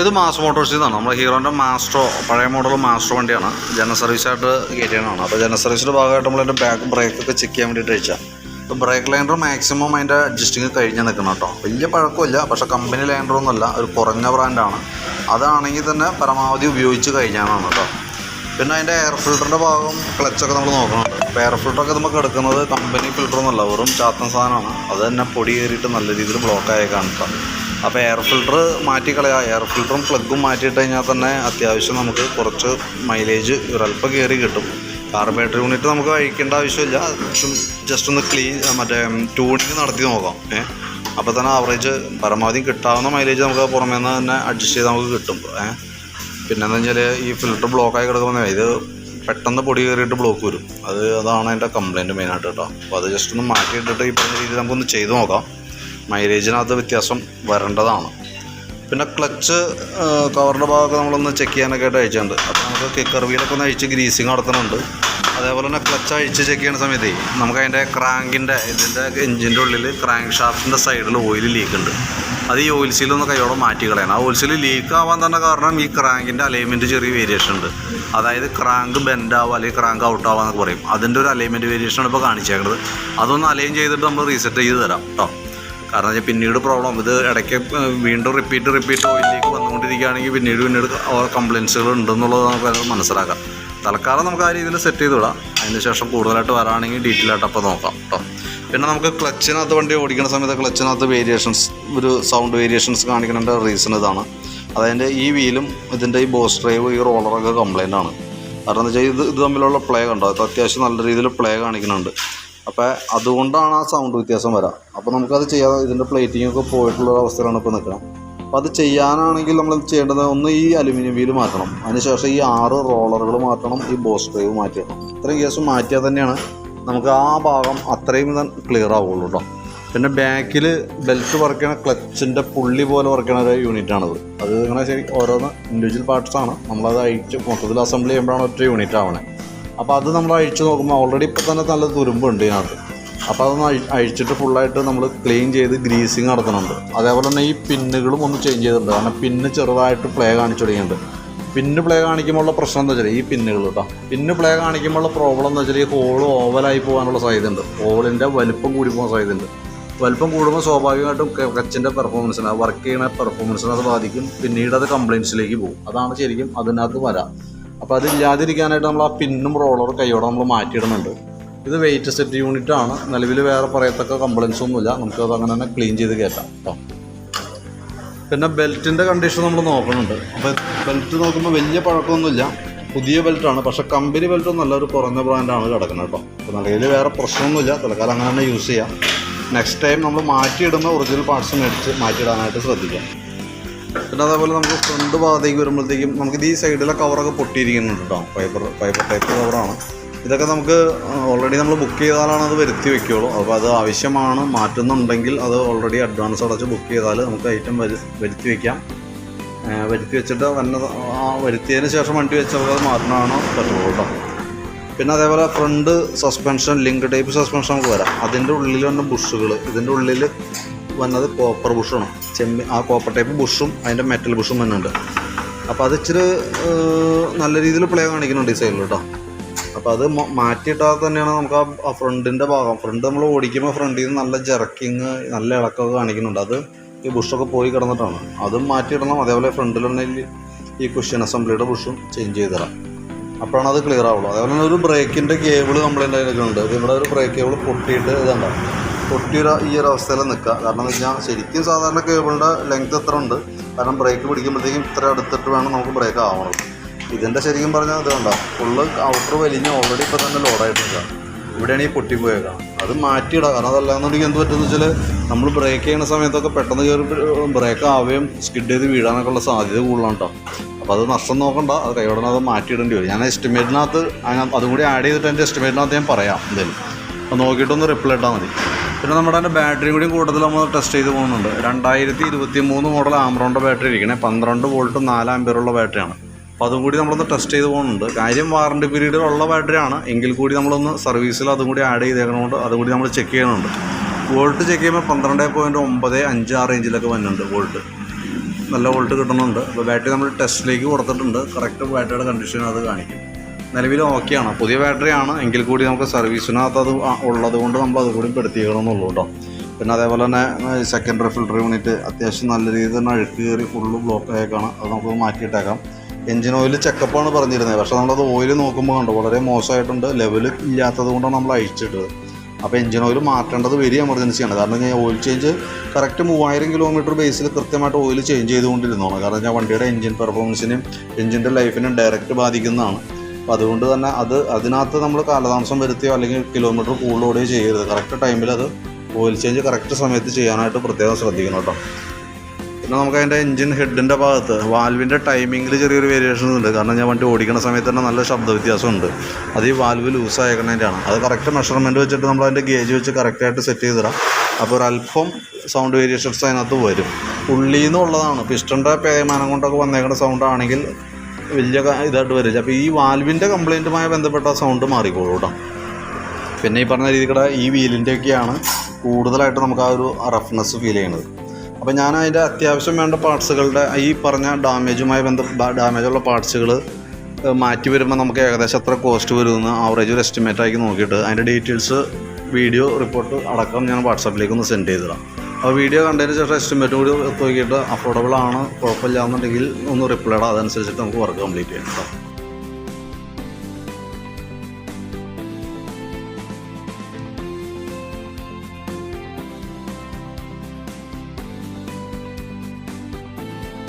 ഇത് മാസ് മോട്ടോഴ്സിൽ നിന്നാണ് നമ്മുടെ ഹീറോന്റെ മാസ്ട്രോ പഴയ മോഡൽ മാസ്ട്രോ വണ്ടിയാണ്. ജനറൽ സർവീസായിട്ട് കയറ്റിയതാണ്. അപ്പോൾ ജനറൽ സർവീസിന്റെ ഭാഗമായിട്ട് നമ്മൾ അതിന്റെ ബാക്ക് ബ്രേക്കൊക്കെ ചെക്ക് ചെയ്യാൻ വേണ്ടിയിട്ട് അയച്ചാൽ അപ്പോൾ ബ്രേക്ക് ലൈൻഡർ മാക്സിമം അതിന്റെ അഡ്ജസ്റ്റിങ് കഴിഞ്ഞ് നിൽക്കണം കേട്ടോ വലിയ പഴക്കമില്ല പക്ഷേ കമ്പനി ലൈൻഡറൊന്നുമല്ല ഒരു കുറഞ്ഞ ബ്രാൻഡാണ് അതാണെങ്കിൽ തന്നെ പരമാവധി ഉപയോഗിച്ച് കഴിഞ്ഞാണ് കേട്ടോ പിന്നെ അതിന്റെ എയർ ഫിൽറ്ററിന്റെ ഭാഗം ക്ലച്ചൊക്കെ നമ്മൾ നോക്കണുണ്ട് അപ്പോൾ എയർ ഫിൽറ്ററൊക്കെ നമുക്ക് എടുക്കുന്നത് കമ്പനി ഫിൽറ്ററൊന്നുമല്ല വെറും ചാത്തൻ സാധനമാണ്. അത് തന്നെ പൊടി കയറിയിട്ട് നല്ല രീതിയിൽ ബ്ലോക്കായി കാണുക അപ്പോൾ എയർ ഫിൽട്ടർ മാറ്റി കളയാം എയർ ഫിൽറ്ററും പ്ലഗും മാറ്റിയിട്ട് കഴിഞ്ഞാൽ തന്നെ അത്യാവശ്യം നമുക്ക് കുറച്ച് മൈലേജ് ഒരല്പം കയറി കിട്ടും. കാർബേറ്റർ യൂണിറ്റ് നമുക്ക് അഴിക്കേണ്ട ആവശ്യമില്ല. ജസ്റ്റ് ഒന്ന് ക്ലീൻ മറ്റേ ട്യൂണിങ് നടത്തി നോക്കാം. ഏഹ് അപ്പോൾ തന്നെ ആവറേജ് പരമാവധി കിട്ടാവുന്ന മൈലേജ് നമുക്ക് പുറമേ നിന്ന് തന്നെ അഡ്ജസ്റ്റ് ചെയ്ത് നമുക്ക് കിട്ടും. ഏഹ് പിന്നെന്ന് വെച്ചാൽ ഈ ഫിൽറ്റർ ബ്ലോക്കായി കിടക്കുമ്പോൾ ഇത് പെട്ടെന്ന് പൊടി കയറിയിട്ട് ബ്ലോക്ക് വരും. അത് അതാണ് അതിന്റെ കംപ്ലയിന്റ് മെയിനായിട്ട് കേട്ടോ. അപ്പോൾ അത് ജസ്റ്റ് ഒന്ന് മാറ്റിയിട്ടിട്ട് ഈ പറഞ്ഞ രീതിയിൽ നമുക്കൊന്ന് ചെയ്ത് നോക്കാം. മൈലേജിനകത്ത് വ്യത്യാസം വരേണ്ടതാണ്. പിന്നെ ക്ലച്ച് കവറിന്റെ ഭാഗമൊക്കെ നമ്മളൊന്ന് ചെക്ക് ചെയ്യാനൊക്കെ ആയിട്ട് അയച്ചിട്ടുണ്ട്. അപ്പോൾ നമുക്ക് കിക്കർ വീലൊക്കെ ഒന്ന് അഴിച്ച് ഗ്രീസിങ് നടത്തുന്നുണ്ട്. അതേപോലെ തന്നെ ക്ലച്ച് അഴിച്ച് ചെക്ക് ചെയ്യുന്ന സമയത്ത് നമുക്ക് അതിന്റെ ക്രാങ്കിന്റെ ഇതിന്റെ എഞ്ചിന്റെ ഉള്ളിൽ ക്രാങ്ക് ഷാഫ്റ്റിന്റെ സൈഡിൽ ഓയിൽ ലീക്ക് ഉണ്ട്. അത് ഈ ഓയിൽ സീൽ ഒന്ന് കൈയോടെ മാറ്റി കളയണം. ആ ഓയിൽ സീൽ ലീക്ക് ആവാൻ തന്നെ കാരണം ഈ ക്രാങ്കിന്റെ അലൈൻമെന്റ് ചെറിയ വേരിയേഷൻ ഉണ്ട്. അതായത് ക്രാങ്ക് ബെൻഡ് ആവുക അല്ലെങ്കിൽ ക്രാങ്ക് ഔട്ട് ആവുക എന്നൊക്കെ പറയും. അതിന്റെ ഒരു അലൈൻമെന്റ് വേരിയേഷനാണ് ഇപ്പോൾ കാണിച്ചേക്കുന്നത് അതൊന്ന് അലൈൻ ചെയ്തിട്ട് നമ്മൾ റീസെറ്റ് ചെയ്ത് തരാം കേട്ടോ കാരണം പിന്നീട് പ്രോബ്ലം ഇത് ഇടയ്ക്ക് വീണ്ടും റിപ്പീറ്റ് റിപ്പീറ്റ് ഓയിലേക്ക് വന്നുകൊണ്ടിരിക്കുകയാണെങ്കിൽ പിന്നീട് പിന്നീട് കംപ്ലയിൻസുകൾ ഉണ്ടെന്നുള്ളത് നമുക്ക് മനസ്സിലാക്കാം. തൽക്കാലം നമുക്ക് ആ രീതിയിൽ സെറ്റ് ചെയ്ത് വിടാം. അതിന് ശേഷം കൂടുതലായിട്ട് വരാണെങ്കിൽ ഡീറ്റെയിൽ ആയിട്ട് അപ്പോൾ നോക്കാം കേട്ടോ പിന്നെ നമുക്ക് ക്ലച്ചിനകത്ത് വണ്ടി ഓടിക്കുന്ന സമയത്ത് ക്ലച്ചിനകത്ത് വേരിയേഷൻസ് ഒരു സൗണ്ട് വേരിയേഷൻസ് കാണിക്കുന്നതിന്റെ റീസൺ ഇതാണ്. അതായത് ഈ വീലും ഇതിന്റെ ഈ ബോസ് ഡ്രൈവ് ഈ റോളറൊക്കെ കംപ്ലൈന്റ് ആണ്. കാരണം എന്താ വെച്ചാൽ ഇത് ഇത് തമ്മിലുള്ള പ്ലേ കണ്ടോ? അത് അത്യാവശ്യം നല്ല രീതിയിൽ പ്ലേ കാണിക്കുന്നുണ്ട് അപ്പോൾ അതുകൊണ്ടാണ് ആ സൗണ്ട് വ്യത്യാസം വരാം. അപ്പോൾ നമുക്കത് ചെയ്യാതെ ഇതിന്റെ പ്ലേറ്റിംഗ് ഒക്കെ പോയിട്ടുള്ള അവസ്ഥയിലാണ് ഇപ്പോൾ നിൽക്കുന്നത് അപ്പോൾ അത് ചെയ്യാനാണെങ്കിൽ നമ്മൾ ചെയ്യേണ്ടത്? ഒന്ന് ഈ അലുമിനിയം വീൽ മാറ്റണം. അതിനുശേഷം ഈ ആറ് റോളറുകൾ മാറ്റണം ഈ ബോസ് ഡ്രൈവ് മാറ്റണം ഇത്രയും കേസ് മാറ്റിയാൽ തന്നെയാണ് നമുക്ക് ആ ഭാഗം അത്രയും ക്ലിയർ ആവുള്ളൂ കേട്ടോ പിന്നെ ബാക്കിൽ ബെൽറ്റ് വർക്ക് ചെയ്യണ ക്ലച്ചിന്റെ പുള്ളി പോലെ വർക്ക് ചെയ്യണ ഒരു യൂണിറ്റാണത് അത് ഇങ്ങനെ ശരി ഓരോന്ന് ഇൻഡിവിജ്വൽ പാർട്സ് ആണ്. നമ്മളത് അയച്ച് മൊത്തത്തിൽ അസംബ്ലി ചെയ്യുമ്പോഴാണ് ഒറ്റ യൂണിറ്റ് ആവണേ. അപ്പോൾ അത് നമ്മൾ അഴിച്ച് നോക്കുമ്പോൾ ഓൾറെഡി ഇപ്പോൾ തന്നെ നല്ല തുരുമ്പുണ്ട് ഇതിനകത്ത്. അപ്പോൾ അതൊന്ന് അഴി അഴിച്ചിട്ട് ഫുള്ളായിട്ട് നമ്മൾ ക്ലീൻ ചെയ്ത് ഗ്രീസിങ് നടത്തുന്നുണ്ട് അതേപോലെ തന്നെ ഈ പിന്നുകളും ഒന്ന് ചേഞ്ച് ചെയ്തിട്ടുണ്ട്. കാരണം പിന്ന് ചെറുതായിട്ട് പ്ലേ കാണിച്ചു തുടങ്ങിയിട്ടുണ്ട്. പിന്ന് പ്ലേ കാണിക്കുമ്പോഴുള്ള പ്രശ്നം എന്താ വെച്ചാൽ ഈ പിന്നുകൾ കേട്ടോ പിന്ന് പ്ലേ കാണിക്കുമ്പോഴുള്ള പ്രോബ്ലം എന്ന് വെച്ചാൽ ഈ ഹോൾ ഓവലായി പോകാനുള്ള സാധ്യതയുണ്ട് ഹോളിന്റെ വലിപ്പം കൂടി പോകാൻ സാധ്യതയുണ്ട് വലിപ്പം കൂടുമ്പോൾ സ്വാഭാവികമായിട്ടും കച്ചിന്റെ പെർഫോമൻസിന് വർക്ക് ചെയ്യുന്ന പെർഫോമൻസിനെ അത് ബാധിക്കും. പിന്നീട് അത് കംപ്ലയിൻസിലേക്ക് പോകും. അതാണ് ശരിക്കും അതിനകത്ത് വരാം. അപ്പോൾ അതില്ലാതിരിക്കാനായിട്ട് നമ്മൾ ആ പിന്നും റോളറും കൈയോടെ നമ്മൾ മാറ്റിയിടുന്നുണ്ട്. ഇത് വെയിറ്റ് സെറ്റ് യൂണിറ്റ് ആണ്. നിലവിൽ വേറെ പറയത്തക്ക കംപ്ലയിൻസ് ഒന്നുമില്ല. നമുക്കത് അങ്ങനെ തന്നെ ക്ലീൻ ചെയ്ത് കയറ്റാം കേട്ടോ പിന്നെ ബെൽറ്റിന്റെ കണ്ടീഷൻ നമ്മൾ നോക്കുന്നുണ്ട്. അപ്പോൾ ബെൽറ്റ് നോക്കുമ്പോൾ വലിയ പഴക്കമൊന്നുമില്ല. പുതിയ ബെൽറ്റാണ് പക്ഷേ കമ്പനി ബെൽറ്റ് നല്ലൊരു കുറഞ്ഞ ബ്രാൻഡാണ് കിടക്കുന്നത് കേട്ടോ അപ്പോൾ നിലയിൽ വേറെ പ്രശ്നമൊന്നുമില്ല. തൽക്കാലം അങ്ങനെ തന്നെ യൂസ് ചെയ്യാം. നെക്സ്റ്റ് ടൈം നമ്മൾ മാറ്റിയിടുന്ന ഒറിജിനൽ പാർട്സ് മേടിച്ച് മാറ്റിയിടാനായിട്ട് ശ്രദ്ധിക്കാം. പിന്നെ അതേപോലെ നമുക്ക് ഫ്രണ്ട് ഭാഗത്തേക്ക് വരുമ്പോഴത്തേക്കും നമുക്ക് ഈ സൈഡിലെ കവറൊക്കെ പൊട്ടിയിരിക്കുന്നുണ്ട് കേട്ടോ ഫൈബർ ഫൈബർ ടൈപ്പ് കവറാണ് ഇതൊക്കെ നമുക്ക് ഓൾറെഡി നമ്മൾ ബുക്ക് ചെയ്താലാണ് അത് വരുത്തി വെക്കുകയുള്ളൂ അപ്പോൾ അത് ആവശ്യമാണ് മാറ്റുന്നുണ്ടെങ്കിൽ അത് ഓൾറെഡി അഡ്വാൻസ് അടച്ച് ബുക്ക് ചെയ്താൽ നമുക്ക് ഐറ്റം വരു വരുത്തി വയ്ക്കാം വരുത്തി വെച്ചിട്ട് വന്ന വരുത്തിയതിന് ശേഷം വണ്ടി വെച്ചവർക്ക് അത് മാറ്റണമാണ് പറ്റുള്ളൂ കേട്ടോ പിന്നെ അതേപോലെ front suspension link type suspension നമുക്ക് വരാം. അതിന്റെ ഉള്ളിൽ വന്ന ബുഷുകൾ ഇതിന്റെ ഉള്ളിൽ വന്നത് കോപ്പർ ബുഷാണ് ചെമ്മി ആ കോപ്പർ ടൈപ്പ് ബുഷും അതിന്റെ മെറ്റൽ ബുഷും വന്നുണ്ട് അപ്പോൾ അത് ഇച്ചിരി നല്ല രീതിയിൽ പ്ലേ കാണിക്കുന്നുണ്ട് ഈ സൈഡിൽ കേട്ടോ അപ്പോൾ അത് മാറ്റിയിട്ടാൽ തന്നെയാണ് നമുക്ക് ആ ഫ്രണ്ടിന്റെ ഭാഗം. ഫ്രണ്ട് നമ്മൾ ഓടിക്കുമ്പോൾ ഫ്രണ്ടിൽ നിന്ന് നല്ല ജെറക്കിങ് നല്ല ഇളക്കമൊക്കെ കാണിക്കുന്നുണ്ട്. അത് ഈ ബുഷൊക്കെ പോയി കിടന്നിട്ടാണ്. അതും മാറ്റിയിടണം അതേപോലെ ഫ്രണ്ടിലുണ്ടെങ്കിൽ ഈ കുഷ്യൻ അസംബ്ലിയുടെ ബുഷും ചേഞ്ച് ചെയ്ത് തരാം. അപ്പോഴാണ് അത് ക്ലിയർ ആവുള്ളൂ. അതേപോലെ ഒരു ബ്രേക്കിന്റെ കേബിൾ കംപ്ലൈന്റ് ഉണ്ട്. ഇവിടെ ഒരു ബ്രേക്ക് കേബിൾ പൊട്ടിയിട്ട് ഇതുണ്ട പൊട്ടിയൊരു ഈ ഒരു അവസ്ഥയിൽ നിൽക്കുക. കാരണം എന്ന് വെച്ചാൽ ശരിക്കും സാധാരണ കേബിളിന്റെ ലെങ്ത് എത്ര ഉണ്ട്? കാരണം ബ്രേക്ക് പിടിക്കുമ്പോഴത്തേക്കും ഇത്ര അടുത്തിട്ട് വേണം നമുക്ക് ബ്രേക്ക് ആവണം. ഇതിന്റെ ശരിക്കും പറഞ്ഞാൽ ഇത് കണ്ട? ഫുള്ള് ഔട്ടർ വലിഞ്ഞ് ഓൾറെഡി ഇപ്പോൾ തന്നെ ലോഡായിട്ടില്ല ഇവിടെയാണ് ഈ പൊട്ടിപ്പോയേക്കാം അത് മാറ്റിയിടാം. കാരണം അതല്ലാന്നുണ്ടെങ്കിൽ എന്ത് പറ്റുമെന്ന് വെച്ചാൽ നമ്മൾ ബ്രേക്ക് ചെയ്യുന്ന സമയത്തൊക്കെ പെട്ടെന്ന് കയറി ബ്രേക്ക് ആവുകയും സ്കിഡ് ചെയ്ത് വീഴാനൊക്കെ ഉള്ള സാധ്യത കൂടുതലാണ് കേട്ടോ അപ്പോൾ അത് നഷ്ടം നോക്കണ്ട. അത് കൈയോടെ അത് മാറ്റിയിടേണ്ടി വരും. ഞാൻ എസ്റ്റിമേറ്റിനകത്ത് അതും കൂടി ആഡ് ചെയ്തിട്ട് എന്റെ എസ്റ്റിമേറ്റിനകത്ത് ഞാൻ പറയാം എന്തായാലും. അപ്പോൾ നോക്കിയിട്ടൊന്ന് റിപ്ലൈ ഇട്ടാൽ മതി. പിന്നെ നമ്മുടെ അതിന്റെ ബാറ്ററി കൂടി കൂടുതൽ നമ്മൾ ടെസ്റ്റ് ചെയ്ത് പോകുന്നുണ്ട്. രണ്ടായിരത്തി ഇരുപത്തി മൂന്ന് മോഡൽ ആംബ്രോണിന്റെ ബാറ്ററി ഇരിക്കണേ. പന്ത്രണ്ട് വോൾട്ട് നാല് ആംബിയറുള്ള ബാറ്ററിയാണ് അപ്പോൾ അതും കൂടി നമ്മളൊന്ന് ടെസ്റ്റ് ചെയ്ത് പോകുന്നുണ്ട്. കാര്യം വാറണ്ടി പീരീഡിലുള്ള ബാറ്ററി ബാറ്ററിയാണ് എങ്കിൽ കൂടി നമ്മളൊന്ന് സർവീസിൽ അതും കൂടി ആഡ് ചെയ്തേക്കണോണ്ട് അതും കൂടി നമ്മൾ ചെക്ക് ചെയ്യണമുണ്ട് വോൾട്ട് ചെക്ക് ചെയ്യുമ്പോൾ പന്ത്രണ്ട് പോയിന്റ് ഒമ്പത് അഞ്ച് ആ റേഞ്ചിലൊക്കെ വരുന്നുണ്ട് വോൾട്ട് നല്ല വോൾട്ട് കിട്ടുന്നുണ്ട് അപ്പോൾ ബാറ്ററി നമ്മൾ ടെസ്റ്റിലേക്ക് കൊടുത്തിട്ടുണ്ട്. കറക്റ്റ് ബാറ്ററിയുടെ കണ്ടീഷൻ അത് കാണിക്കും. നിലവിൽ ഓക്കെയാണ് പുതിയ ബാറ്ററി ആണ്. എങ്കിൽ കൂടി നമുക്ക് സർവീസിനകത്ത് അത് ഉള്ളത് കൊണ്ട് നമ്മൾ അത് കൂടി പെടുത്തിക്കണമെന്നുള്ളൂ കേട്ടോ പിന്നെ അതേപോലെ തന്നെ സെക്കൻഡറി ഫിൽറ്റർ യൂണിറ്റ് അത്യാവശ്യം നല്ല രീതിയിൽ തന്നെ അഴുക്ക് കയറി ഫുള്ള് ബ്ലോക്ക് ആയേക്കാണ്. അത് നമുക്ക് മാറ്റിയിട്ടേക്കാം. എഞ്ചിൻ ഓയിൽ ചെക്കപ്പാണ് പറഞ്ഞിരുന്നത്. പക്ഷേ നമ്മളത് ഓയിൽ നോക്കുമ്പോൾ കണ്ടു വളരെ മോശമായിട്ടുണ്ട്. ലെവൽ ഇല്ലാത്തത് കൊണ്ടാണ് നമ്മൾ അയച്ചിട്ടത് അപ്പോൾ എഞ്ചിൻ ഓയിൽ മാറ്റേണ്ടത് വലിയ എമർജൻസിയാണ് കാരണം ഞാൻ ഓയിൽ ചേഞ്ച് കറക്റ്റ് മൂവായിരം കിലോമീറ്റർ ബേസിൽ കൃത്യമായിട്ട് ഓയിൽ ചേഞ്ച് ചെയ്തുകൊണ്ടിരുന്നതാണ്. കാരണം ഞാൻ വണ്ടിയുടെ എഞ്ചിൻ പെർഫോമൻസിനും എഞ്ചിന്റെ ലൈഫിനും ഡയറക്റ്റ് ബാധിക്കുന്നതാണ്. അപ്പോൾ അതുകൊണ്ട് തന്നെ അത് അതിനകത്ത് നമ്മൾ കാലതാമസം വരുത്തിയോ അല്ലെങ്കിൽ കിലോമീറ്റർ കൂടുതൽ ഓടുകയോ ചെയ്യരുത്. കറക്റ്റ് ടൈമിൽ അത് ഓയിൽ ചേഞ്ച് കറക്റ്റ് സമയത്ത് ചെയ്യാനായിട്ട് പ്രത്യേകം ശ്രദ്ധിക്കണം കേട്ടോ. പിന്നെ നമുക്ക് അതിന്റെ എഞ്ചിൻ ഹെഡിന്റെ ഭാഗത്ത് വാൽവിന്റെ ടൈമിങ്ങിൽ ചെറിയൊരു വേരിയേഷൻ ഉണ്ട്. കാരണം ഞാൻ വണ്ടി ഓടിക്കുന്ന സമയത്ത് തന്നെ നല്ല ശബ്ദ വ്യത്യാസമുണ്ട്. അത് ഈ വാൽവ് ലൂസ് ആയേക്കണതിന്റെയാണ് അത് കറക്റ്റ് മെഷർമെന്റ് വെച്ചിട്ട് നമ്മൾ അതിന്റെ ഗേജ് വെച്ച് കറക്റ്റായിട്ട് സെറ്റ് ചെയ്തിടാം. അപ്പോൾ ഒരല്പം സൗണ്ട് വേരിയേഷൻസ് അതിനകത്ത് വരും. ഉള്ളിൽ നിന്നുള്ളതാണ് പിസ്റ്റന്റെ പേമാനം കൊണ്ടൊക്കെ വന്നേക്കുന്ന സൗണ്ട് ആണെങ്കിൽ വലിയ ഇതായിട്ട് വരില്ല. അപ്പോൾ ഈ വാൽവിന്റെ കംപ്ലൈന്റുമായി ബന്ധപ്പെട്ട സൗണ്ട് മാറിക്കോളൂ കേട്ടോ പിന്നെ ഈ പറഞ്ഞ രീതിയുടെ ഈ വീലിന്റെയൊക്കെയാണ് കൂടുതലായിട്ട് നമുക്ക് ആ ഒരു റഫ്നെസ് ഫീൽ ചെയ്യണത് അപ്പോൾ ഞാൻ അതിന്റെ അത്യാവശ്യം വേണ്ട പാർട്സുകളുടെ ഈ പറഞ്ഞ ഡാമേജുമായി ബന്ധ ഡാമേജുള്ള പാർട്സുകൾ മാറ്റി വരുമ്പോൾ നമുക്ക് ഏകദേശം എത്ര കോസ്റ്റ് വരുമെന്ന് ആവറേജ് ഒരു എസ്റ്റിമേറ്റ് ആക്കി നോക്കിയിട്ട് അതിന്റെ ഡീറ്റെയിൽസ് വീഡിയോ റിപ്പോർട്ട് അടക്കം ഞാൻ വാട്സാപ്പിലേക്ക് ഒന്ന് സെൻഡ് ചെയ്തിടാം അപ്പോൾ വീഡിയോ കണ്ടതിന് ശേഷം എസ്റ്റിമേറ്റ് കൂടി നോക്കിയിട്ട് അഫോർഡബിൾ ആണ് കുഴപ്പമില്ല എന്നുണ്ടെങ്കിൽ ഒന്ന് റിപ്ലൈ ഇടാം. അതനുസരിച്ചിട്ട് നമുക്ക് വർക്ക് കംപ്ലീറ്റ് ചെയ്യാം കേട്ടോ.